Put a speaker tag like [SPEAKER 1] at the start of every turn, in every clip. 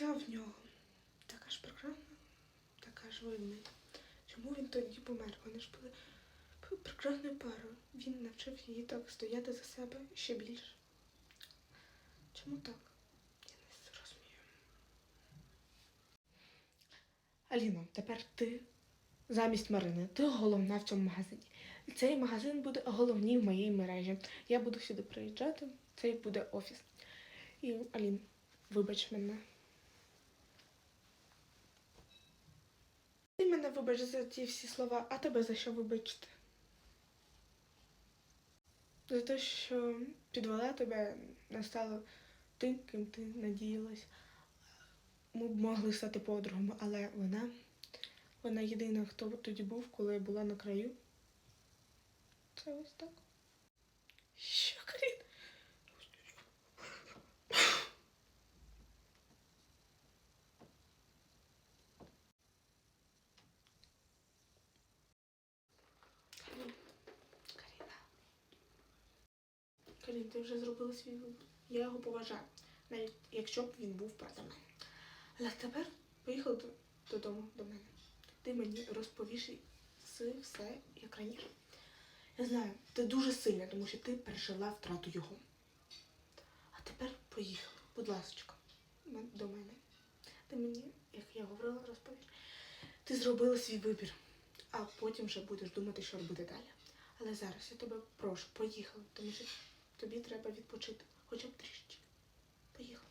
[SPEAKER 1] вся в нього. Така ж прекрасна, така ж винна. Чому він тоді помер? Вони ж були прекрасною парою. Він навчив її так стояти за себе ще більше. Чому так? Я не зрозумію. Аліно, тепер ти замість Марини. Ти головна в цьому магазині. Цей магазин буде головній в моїй мережі. Я буду сюди приїжджати, це буде офіс. І Алін, вибач мене. Мене вибач за ті всі слова, а тебе за що вибачити? За те, що підвела тебе, не стала тим, ким ти надіялась. Ми б могли стати подругами, але вона, вона єдина, хто тоді був, коли я була на краю. Це ось так. Що, Карін? Карін. Каріна. Карін, ти вже зробила свій вибір. Я його поважаю, навіть якщо б він був проти мене. Але тепер поїхали до- додому до мене. Ти мені розповіш все, як раніше. Я знаю, ти дуже сильна, тому що ти пережила втрату його. А тепер поїхали, будь ласка, до мене. Ти мені, як я говорила, розповіш. Ти зробила свій вибір, а потім вже будеш думати, що робити далі. Але зараз я тебе прошу, поїхали, тому що тобі треба відпочити, хоча б трішки. Поїхали.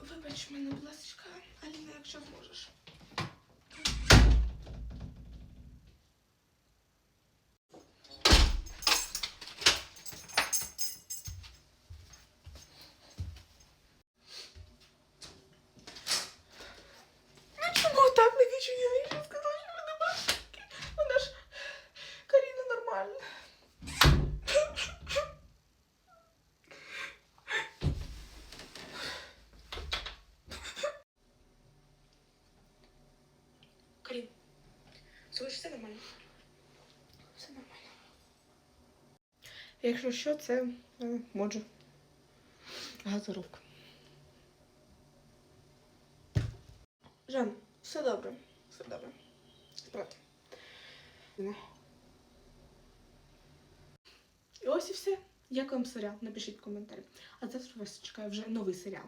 [SPEAKER 1] Вибач мене, будь ласка, Аліна, якщо зможеш. Ну чому так? Навіщо я навіщо сказала, що мене бачки? Вона ж Каріна нормальна. Карін, слухай, все нормально. Все нормально. Якщо що, це е, моджу. Газорук. Жан, все добре. Все добре. Справді. І ось і все. Як вам серіал? Напишіть в коментарі. А завтра вас чекає вже новий серіал.